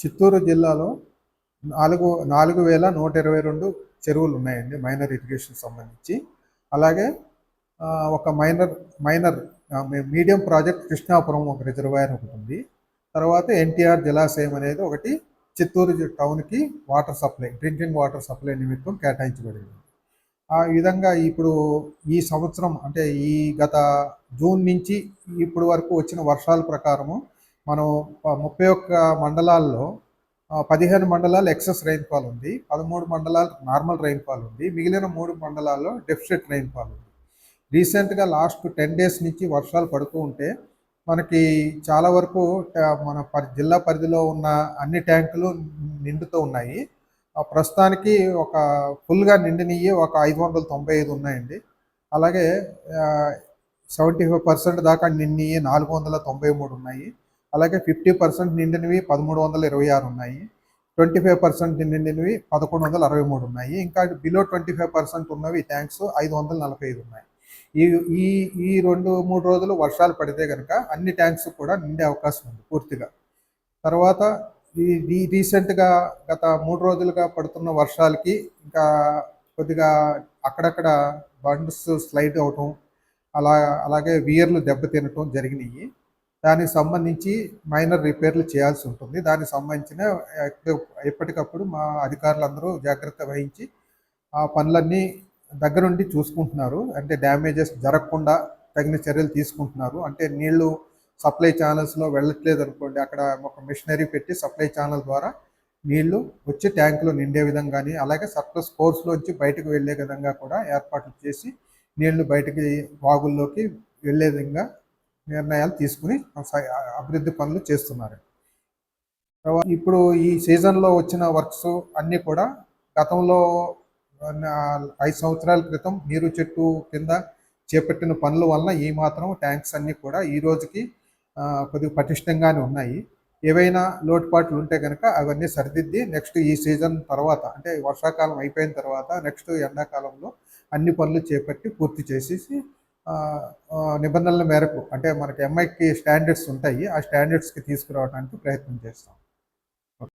చిత్తూరు జిల్లాలో నాలుగు నాలుగు వేల నూట ఇరవై రెండు చెరువులు ఉన్నాయండి మైనర్ ఇరిగేషన్ సంబంధించి. అలాగే ఒక minor minor medium project Krishnapuram ఒక రిజర్వాయర్ ఒకటి ఉంది. తర్వాత ఎన్టీఆర్ జలాశయం అనేది ఒకటి చిత్తూరు టౌన్కి water supply drinking water supply నిమిత్తం కేటాయించబడింది. ఆ విధంగా ఇప్పుడు ఈ సంవత్సరం అంటే ఈ గత జూన్ నుంచి ఇప్పుడు వరకు వచ్చిన వర్షాల ప్రకారము మనం ముప్పై ఒక్క మండలాల్లో పదిహేను మండలాలు ఎక్సెస్ రైన్ఫాల్ ఉంది. పదమూడు మండలాలు నార్మల్ రైన్ఫాల్ ఉంది. మిగిలిన మూడు మండలాల్లో డెఫిసిట్ రైన్ఫాల్ ఉంది. రీసెంట్గా లాస్ట్ టెన్ డేస్ నుంచి వర్షాలు పడుతూ ఉంటే మనకి చాలా వరకు మన పరి జిల్లా పరిధిలో ఉన్న అన్ని ట్యాంకులు నిండుతూ ఉన్నాయి. ప్రస్తుతానికి ఒక ఫుల్గా నిండినవి ఒక ఐదు వందల తొంభై ఐదు ఉన్నాయండి. అలాగే సెవెంటీ ఫైవ్ పర్సెంట్ దాకా నిండినవి నాలుగు వందల తొంభై మూడు ఉన్నాయి. అలాగే ఫిఫ్టీ పర్సెంట్ నిండినవి పదమూడు వందల ఇరవై ఆరు ఉన్నాయి. ట్వంటీ ఫైవ్ పర్సెంట్ నిండినవి పదకొండు వందల అరవై మూడు ఉన్నాయి. ఇంకా బిలో ట్వంటీ ఫైవ్ పర్సెంట్ ఉన్నవి ట్యాంక్స్ ఐదు వందల నలభై ఐదు ఉన్నాయి. ఈ ఈ ఈ రెండు మూడు రోజులు వర్షాలు పడితే కనుక అన్ని ట్యాంక్స్ కూడా నిండే అవకాశం ఉంది పూర్తిగా. తర్వాత ఈ ఈ రీసెంట్గా గత మూడు రోజులుగా పడుతున్న వర్షాలకి ఇంకా కొద్దిగా అక్కడక్కడ బండ్స్ స్లైడ్ అవటం అలా అలాగే వియర్లు దెబ్బతినటం జరిగినాయి. దానికి సంబంధించి మైనర్ రిపేర్లు చేయాల్సి ఉంటుంది. దానికి సంబంధించిన ఎప్పటికప్పుడు మా అధికారులందరూ జాగ్రత్త వహించి ఆ పనులన్నీ దగ్గరుండి చూసుకుంటున్నారు. అంటే డ్యామేజెస్ జరగకుండా తగిన చర్యలు తీసుకుంటున్నారు. అంటే నీళ్ళు సప్లై ఛానల్స్లో వెళ్ళట్లేదు అనుకోండి అక్కడ ఒక మిషనరీ పెట్టి సప్లై ఛానల్ ద్వారా నీళ్ళు వచ్చి ట్యాంకులో నిండే విధంగాని అలాగే సర్ప్లస్ కోర్స్లోంచి బయటకు వెళ్ళే విధంగా కూడా ఏర్పాట్లు చేసి నీళ్ళు బయటికి వాగుల్లోకి వెళ్ళే విధంగా నిర్ణయాలు తీసుకుని అభివృద్ధి పనులు చేస్తున్నారు. ఇప్పుడు ఈ సీజన్లో వచ్చిన వర్క్స్ అన్నీ కూడా గతంలో ఐదు సంవత్సరాల క్రితం నీరు చెట్టు కింద చేపట్టిన పనుల వలన ఈ మాత్రం ట్యాంక్స్ అన్నీ కూడా ఈ రోజుకి కొద్దిగా పటిష్టంగానే ఉన్నాయి. ఏవైనా లోటుపాట్లు ఉంటే కనుక అవన్నీ సరిదిద్ది నెక్స్ట్ ఈ సీజన్ తర్వాత అంటే వర్షాకాలం అయిపోయిన తర్వాత నెక్స్ట్ ఎండాకాలంలో అన్ని పనులు చేపట్టి పూర్తి చేసేసి నిబంధనల మేరకు అంటే మనకి ఎంఐకి స్టాండర్డ్స్ ఉంటాయి ఆ స్టాండర్డ్స్కి తీసుకురావడానికి ప్రయత్నం చేస్తాం.